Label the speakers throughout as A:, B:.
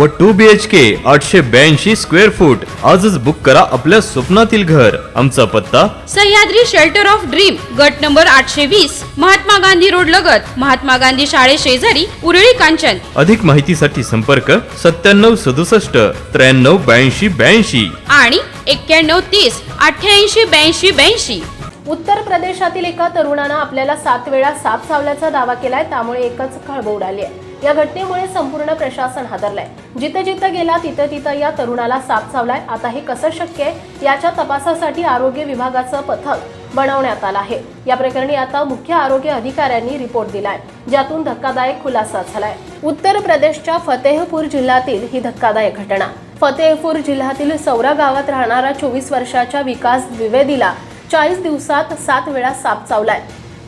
A: व to B H के आठशे ब्याऐंशी स्क्वेअर फूट आजच बुक करा आपल्या स्वप्नातील घर. आमचा पत्ता?
B: सह्याद्री शेल्टर ऑफ ड्रीम गट नंबर आठशे वीस महात्मा गांधी रोड लगत. महात्मा गांधी शाळे शेजारी उरळी कांचन.
A: अधिक माहितीसाठी संपर्क सत्त्याण्णव सदुसष्ट त्र्याण्णव ब्याऐंशी ब्याऐंशी.
B: आणि एक्क्याण्णव तीस अठ्ठ्याऐंशी ब्याऐंशी ब्याऐंशी.
C: उत्तर प्रदेशातील एका तरुणानं आपल्याला सात वेळा साप चावल्याचा दावा केलाय त्यामुळे एकच खळबळ उडाली आहे. या घटनेमुळे संपूर्ण प्रशासन हादरलंय. जिथं जिथं गेला तिथं तिथं या तरुणाला साप चावलाय. आता हे कसं शक्य आहे याच्या तपासासाठी आरोग्य विभागाचं पथक बनवण्यात आलं आहे. या प्रकरणी आता मुख्य आरोग्य अधिकाऱ्यांनी रिपोर्ट दिलाय ज्यातून धक्कादायक खुलासा झालाय. उत्तर प्रदेशच्या फतेहपूर जिल्ह्यातील ही धक्कादायक घटना. फतेहपूर जिल्ह्यातील सौरा गावात राहणारा चोवीस वर्षाच्या विकास द्विवेदीला चाळीस दिवसात सात वेळा साप चावलाय.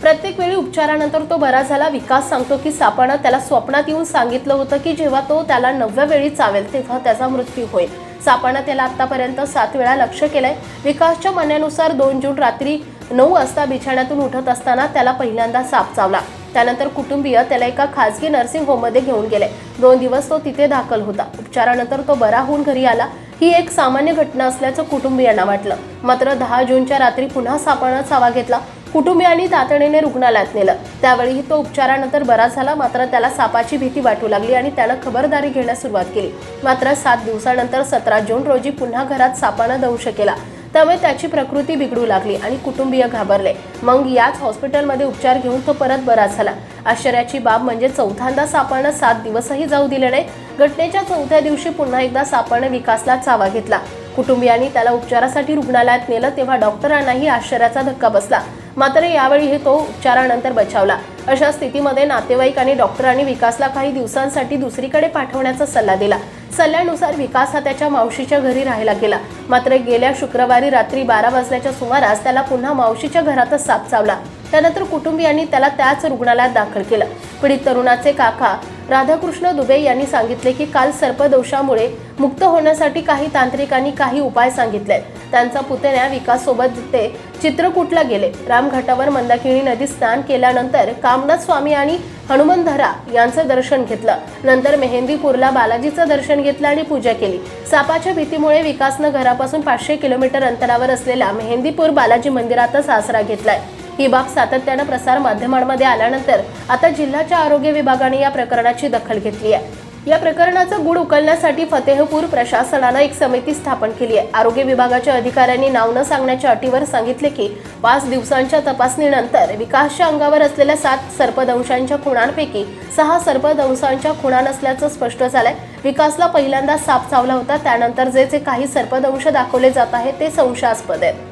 C: प्रत्येक वेळी उपचारानंतर तो बरा झाला. विकास सांगतो की सापानं त्याला स्वप्नात येऊन सांगितलं होतं की जेव्हा तो त्याला नवव्या वेळी चावेल तेव्हा त्याचा मृत्यू होईल. सापानं त्याला आतापर्यंत सात वेळा लक्ष केलंय. विकासच्या म्हणण्यानुसार दोन जून रात्री नऊ वाजता बिछाण्यातून उठत असताना त्याला पहिल्यांदा साप चावला. त्यानंतर कुटुंबीय त्याला एका खासगी नर्सिंग होममध्ये घेऊन गेले. दोन दिवस तो तिथे दाखल होता. उपचारानंतर तो बरा होऊन घरी आला. ही एक सामान्य घटना असल्याचं कुटुंबियांना वाटलं. मात्र दहा जूनच्या रात्री पुन्हा सापानं चावा घेतला. कुटुंबियांनी तातडीने रुग्णालयात नेलं. त्यावेळीही तो उपचारानंतर बरा झाला मात्र त्याला सापाची भीती वाटू लागली आणि त्यानं खबरदारी घेण्यास सुरुवात केली. मात्र सात दिवसानंतर सतरा जून रोजी पुन्हा घरात सापानं दंश केला. त्यामुळे त्याची प्रकृती बिघडू लागली आणि कुटुंबीय घाबरले. मग याच हॉस्पिटलमध्ये उपचार घेऊन तो परत बरा झाला. आश्चर्याची बाब म्हणजे चौथ्यांदा सापानं सात दिवसही जाऊ दिले नाही. घटनेच्या चौथ्या दिवशी पुन्हा एकदा सापानं विकासला चावा घेतला. कुटुंबियांनी त्याला उपचारासाठी रुग्णालयात नेलं तेव्हा डॉक्टरांनाही आश्चर्याचा धक्का बसला. मात्र यावेळीही तो उपचारानंतर बचावला. अशा स्थितीमध्ये नातेवाईक आणि डॉक्टरांनी विकासला काही दिवसांसाठी दुसरीकडे पाठवण्याचा सल्ला दिला. सल्ल्यानुसार विकास हा त्याच्या मावशीच्या घरी राहायला गेला. मात्र गेल्या शुक्रवारी रात्री बारा वाजल्याच्या सुमारास त्याला पुन्हा मावशीच्या घरातच साप चावला. त्यानंतर कुटुंबियांनी त्याला त्याच रुग्णालयात दाखल केलं. पीडित तरुणाचे काका राधाकृष्ण दुबे यांनी सांगितले की काल सर्पदोषामुळे मुक्त होण्यासाठी काही तांत्रिकांनी काही उपाय सांगितले. त्यांचा पुतण्या विकाससोबत ते चित्रकूटला गेले. रामघाटावर मंदाकिनी नदीत स्नान केल्यानंतर कामनाथ स्वामी आणि हनुमंतधरा यांचं दर्शन घेतलं. नंतर मेहंदीपूरला बालाजीचं दर्शन घेतलं आणि पूजा केली. सापाच्या भीतीमुळे विकासनं घरापासून पाचशे किलोमीटर अंतरावर असलेल्या मेहंदीपूर बालाजी मंदिरातच आसरा घेतलाय. ही बाब सातत्यानं प्रसार माध्यमांमध्ये आल्यानंतर आता जिल्ह्याच्या आरोग्य विभागाने या प्रकरणाची दखल घेतली आहे. या प्रकरणाचं गुड उकलण्यासाठी फतेहपूर प्रशासनानं एक समिती स्थापन केली आहे. आरोग्य विभागाच्या अधिकाऱ्यांनी नाव न सांगण्याच्या अटीवर सांगितले की पाच दिवसांच्या तपासणीनंतर विकासच्या अंगावर असलेल्या सात सर्पदंशांच्या खुणांपैकी सहा सर्पदंशांच्या खुणा नसल्याचं स्पष्ट झालंय. विकासला पहिल्यांदा साप चावला होता त्यानंतर जे जे काही सर्पदंश दाखवले जात आहेत ते संशयास्पद आहेत.